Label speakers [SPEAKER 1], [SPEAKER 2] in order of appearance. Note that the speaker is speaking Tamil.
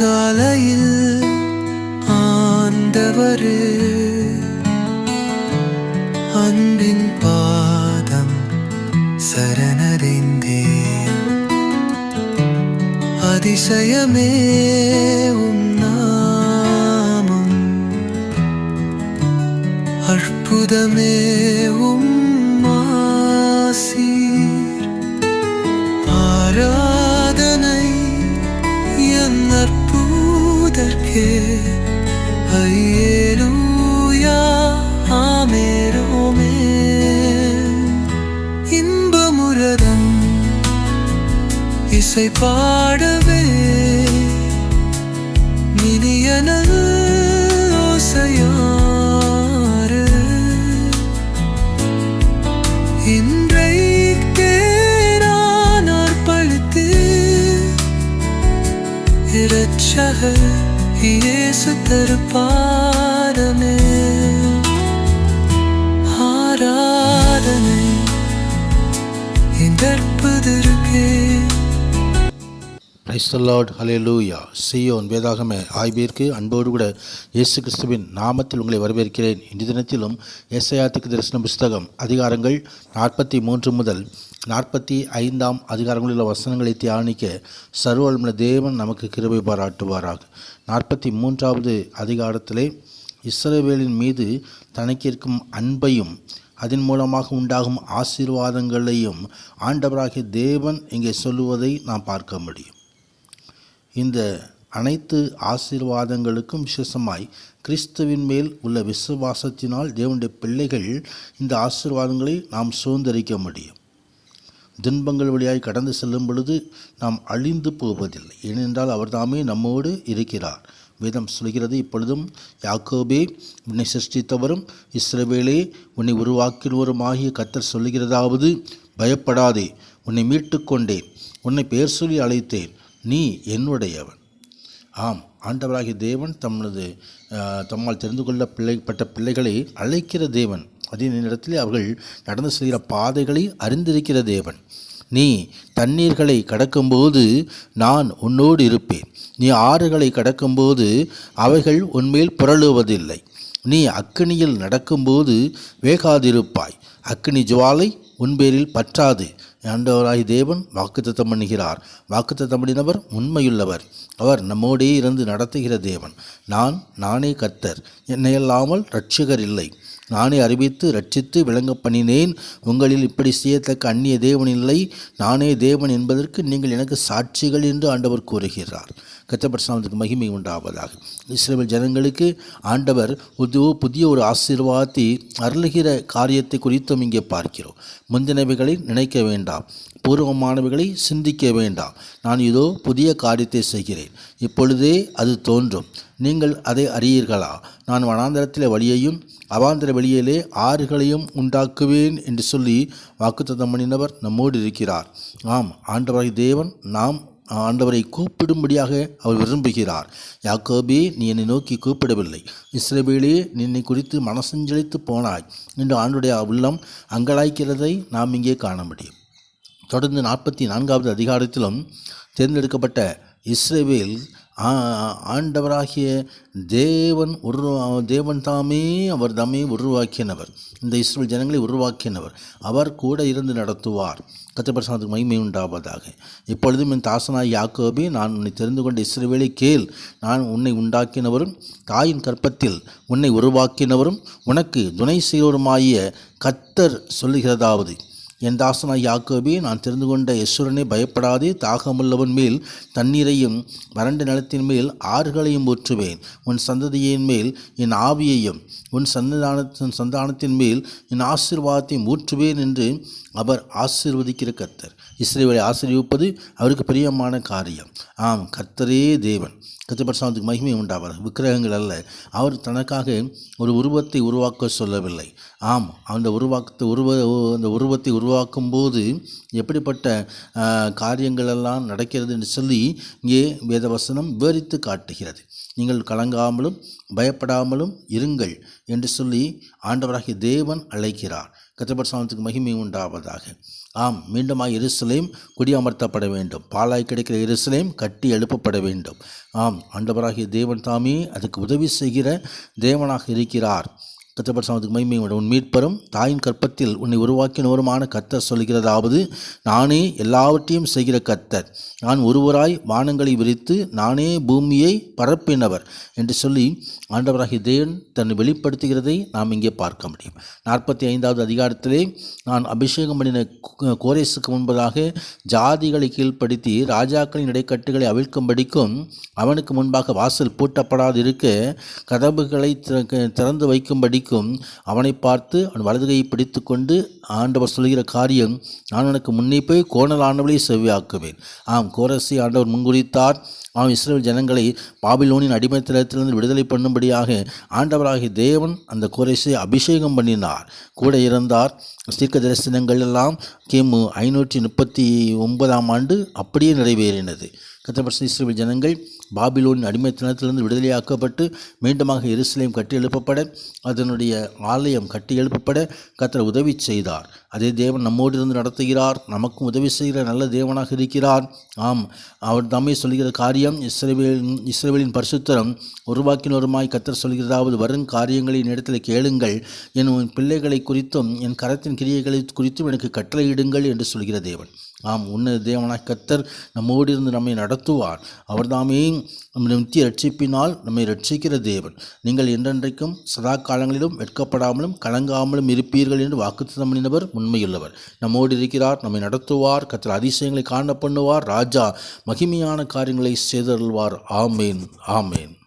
[SPEAKER 1] அதிகாலையில் ஆண்டவரு அன்பின் பாதம் சரணடைந்தேன். அதிசயமே உம் நாமம் அற்புதமே உம் ஆசீர். ஆரா என் அற்புதற்கே ஐயேலூயா ஆமேரோமே. இன்பமுரதம் இசை பாடவே இயேசு தருப்பாரமே ஆராதனை இந்த அற்புதருக்கே
[SPEAKER 2] ஹலேலூயா சியோன் வேதாகமே ஆய்விற்கு அன்போடு கூட இயேசு கிறிஸ்துவின் நாமத்தில் உங்களை வரவேற்கிறேன் இன்று தினத்திலும் எஸ்ஐயாத்துக்கு தரிசன புஸ்தகம் அதிகாரங்கள் நாற்பத்தி மூன்று முதல் நாற்பத்தி ஐந்தாம் அதிகாரங்களில் உள்ள வசனங்களை தியானிக்க சர்வல்மன தேவன் நமக்கு கிருபை பாராட்டுவாராக. நாற்பத்தி மூன்றாவது அதிகாரத்திலே இஸ்ரவேலின் மீது தனக்கிருக்கும் அன்பையும் அதன் மூலமாக உண்டாகும் ஆசீர்வாதங்களையும் ஆண்டவராகிய தேவன் இங்கே சொல்லுவதை நாம் பார்க்க முடியும். இந்த அனைத்து ஆசீர்வாதங்களுக்கும் விசேஷமாய் கிறிஸ்துவின் மேல் உள்ள விசுவாசத்தினால் தேவனுடைய பிள்ளைகள் இந்த ஆசீர்வாதங்களை நாம் சுதந்திரிக்க முடியும். துன்பங்கள் வழியாய் கடந்து செல்லும் பொழுது நாம் அழிந்து போவதில்லை. ஏனென்றால் அவர்தாமே நம்மோடு இருக்கிறார். வேதம் சொல்கிறது இப்பொழுதும் யாக்கோபே உன்னை சிருஷ்டித்தவரும் இஸ்ரவேலே உன்னை உருவாக்கினவருமாகிய கத்தர் சொல்லுகிறதாவது பயப்படாதே உன்னை மீட்டு கொண்டேன் உன்னை பெயர் சொல்லி அழைத்தேன் நீ என்னுடையவன். ஆம் ஆண்டவராகிய தேவன் தமது தம்மால் தெரிந்து கொள்ள பிள்ளைப்பட்ட பிள்ளைகளை அழைக்கிற தேவன். அதே நேரத்தில் அவர்கள் நடந்து செல்கிற பாதைகளை அறிந்திருக்கிற தேவன். நீ தண்ணீர்களை கடக்கும்போது நான் உன்னோடு இருப்பேன். நீ ஆறுகளை கடக்கும்போது அவைகள் உன்மேல் புரளுவதில்லை. நீ அக்கினியில் நடக்கும்போது வேகாதிருப்பாய். அக்கினி ஜுவாலை உன்பேரில் பற்றாது. ஆண்டவராய் தேவன் வாக்குத்தத்தம் பண்ணுகிறார். வாக்குத்தத்தம் பண்ணினவர் உண்மையுள்ளவர். அவர் நம்மோடே இருந்து நடத்துகிற தேவன். நான் நானே கர்த்தர். என்னையல்லாமல் ரட்சகர் இல்லை. நானே அறிவித்து ரட்சித்து விளங்க பண்ணினேன். உங்களில் இப்படி செய்யத்தக்க அந்நிய தேவன் இல்லை. நானே தேவன் என்பதற்கு நீங்கள் எனக்கு சாட்சிகள் என்று ஆண்டவர் கூறுகிறார். கத்தப்பரசாமத்துக்கு மகிமை உண்டாவதாக. இஸ்ரேல் ஜனங்களுக்கு ஆண்டவர் புதிய ஒரு ஆசீர்வாதத்தை அருளுகிற காரியத்தை குறித்தும் இங்கே பார்க்கிறோம். முந்தினவைகளை நினைக்க வேண்டாம். பூர்வமானவைகளை சிந்திக்க வேண்டாம். நான் இதோ புதிய காரியத்தை செய்கிறேன். இப்பொழுதே அது தோன்றும். நீங்கள் அதை அறியீர்களா? நான் வனாந்தரத்தில் வழியையும் அவாந்தர வெளியிலே ஆறுகளையும் உண்டாக்குவேன் என்று சொல்லி வாக்குத்தத்தம் பண்ணினவர் நம்மோடு இருக்கிறார். ஆம் ஆண்டவரை தேவன் நாம் ஆண்டவரை கூப்பிடும்படியாக அவர் விரும்புகிறார். யாக்கோபே நீ என்னை நோக்கி கூப்பிடவில்லை. இஸ்ரேபேலே நீ என்னை குறித்து மனசஞ்சலித்து போனாய். என்று ஆண்டுடைய உள்ளம் அங்கலாய்க்கிறதை நாம் இங்கே காண முடியும். தொடர்ந்து நாற்பத்தி நான்காவது அதிகாரத்திலும் தேர்ந்தெடுக்கப்பட்ட இஸ்ரேவேல் ஆண்டவராகிய தேவன் உருவா தேவன் தாமே அவர் தாமே உருவாக்கினவர். இந்த இஸ்ரேல் ஜனங்களை உருவாக்கினவர். அவர் கூட இருந்து நடத்துவார். கத்தப்பிரசாதத்துக்கு மகிமை உண்டாவதாக. இப்பொழுதும் என் தாசனாய் யாக்கோபே நான் உன்னை தெரிந்து கொண்ட இஸ்ரேவேலை கேள். நான் உன்னை உண்டாக்கினவரும் தாயின் கற்பத்தில் உன்னை உருவாக்கினவரும் உனக்கு துணை செய்வோருமாகிய கத்தர் சொல்லுகிறதாவது என் தாசனாய் யாக்கோபி நான் தெரிந்து கொண்ட யசுரனை பயப்படாதே தாகமுள்ளவன் மேல் தண்ணீரையும் வறண்ட நிலத்தின் மேல் ஆறுகளையும் ஊற்றுவேன். உன் சந்ததியின் மேல் என் ஆவியையும் உன் சந்தானத்தின் சந்தானத்தின் மேல் என் ஆசீர்வாதத்தையும் ஊற்றுவேன் என்று அவர் ஆசீர்வதிக்கிற கர்த்தர். இஸ்ரேலை ஆசீர்விப்பது அவருக்கு பிரியமான காரியம். ஆம் கர்த்தரே தேவன். கத்திரபரசாமத்துக்கு மகிமை உண்டாவார் விக்கிரகங்கள் அல்ல. அவர் தனக்காக ஒரு உருவத்தை உருவாக்க சொல்லவில்லை. ஆம் அந்த உருவாக்கத்தை உருவ அந்த உருவத்தை உருவாக்கும் போது எப்படிப்பட்ட காரியங்களெல்லாம் நடக்கிறதுன்னு நடக்கிறது என்று சொல்லி இங்கே வேதவசனம் விவரித்து காட்டுகிறது. நீங்கள் கலங்காமலும் பயப்படாமலும் இருங்கள் என்று சொல்லி ஆண்டவராகிய தேவன் அழைக்கிறார். கத்தபர் சாமத்துக்கு மகிமை உண்டாவதாக. ஆம் மீண்டுமாக எருசலேம் குடியமர்த்தப்பட வேண்டும். பாலாய் கிடைக்கிற எருசலேம் கட்டி எழுப்பப்பட வேண்டும். ஆம் ஆண்டவராகிய தேவன் தாமே அதுக்கு உதவி செய்கிற தேவனாக இருக்கிறார். கத்தப்பட்ட சாமத்துக்கு மகிமை உன் மீட்பரும் தாயின் கற்பத்தில் உன்னை உருவாக்கினோருமான கத்தர் சொல்கிறதாவது நானே எல்லாவற்றையும் செய்கிற கத்தர். நான் ஒருவராய் வானங்களை விரித்து நானே பூமியை பரப்பினவர் என்று சொல்லி ஆண்டவராகிய தேவன் தன்னை வெளிப்படுத்துகிறதை நாம் இங்கே பார்க்க முடியும். நாற்பத்தி ஐந்தாவது அதிகாரத்திலே நான் அபிஷேகம் பண்ணின கோரேசுக்கு முன்பதாக ஜாதிகளை கீழ்ப்படுத்தி ராஜாக்களின் இடைக்கட்டுகளை அவிழ்க்கும்படிக்கும் அவனுக்கு முன்பாக வாசல் பூட்டப்படாதிருக்க கதவுகளை திற- திறந்து வரைக்கும் அவனை பார்த்து அவன் வலதுகையை பிடித்து கொண்டு ஆண்டவர் சொல்கிற காரியம் நான் உனக்கு முன்னே போய் கோணலானவளை செவ்வியாக்குவேன் ஆம் கோரசி ஆண்டவர் முன்குறித்தார். அவன் இஸ்ரேல் ஜனங்களை பாபிலோனின் அடிமைத்தனத்திலிருந்து விடுதலை பண்ணும்படியாக ஆண்டவராகிய தேவன் அந்த கோரேசை அபிஷேகம் பண்ணினார். கூட இருந்தார் சீர்க்க தரிசனங்கள் எல்லாம் கிமு ஐநூற்றி முப்பத்தி ஒன்பதாம் ஆண்டு அப்படியே நிறைவேறினது. கத்தப்பட்ட இஸ்ரேல் ஜனங்கள் பாபிலோனின் அடிமைத்தனத்திலிருந்து விடுதலையாக்கப்பட்டு மீண்டுமாக எருசலேம் கட்டி எழுப்பப்பட அதனுடைய ஆலயம் கட்டி எழுப்பப்பட கத்தர் உதவி செய்தார். அதே தேவன் நம்மோடு இருந்து நடத்துகிறார். நமக்கும் உதவி செய்கிற நல்ல தேவனாக இருக்கிறார். ஆம் அவர் தம்மை சொல்கிற காரியம் இஸ்ரேவேலின் இஸ்ரேவேலின் பரிசுத்தரம் உருவாக்கினருமாய் கத்தர் சொல்கிறதாவது வரும் காரியங்களின் இடத்தில் கேளுங்கள். என் உன் பிள்ளைகளை குறித்தும் என் கரத்தின் கிரியைகளை குறித்தும் எனக்கு கட்டளையிடுங்கள் என்று சொல்கிற தேவன். ஆம் உன்னத தேவனாய் கத்தர் நம்மோடு இருந்து நம்மை நடத்துவார். அவர்தாமே நம் நித்திய ரட்சிப்பினால் நம்மை ரட்சிக்கிற தேவன். நீங்கள் என்றென்றைக்கும் சதா காலங்களிலும் வெட்கப்படாமலும் கலங்காமலும் இருப்பீர்கள் என்று வாக்குத்தம் பண்ணினவர் உண்மையுள்ளவர். நம்மோடு இருக்கிறார் நம்மை நடத்துவார் கத்திர அதிசயங்களை காண பண்ணுவார் ராஜா மகிமையான காரியங்களை செய்தருள்வார். ஆமேன் ஆமேன்.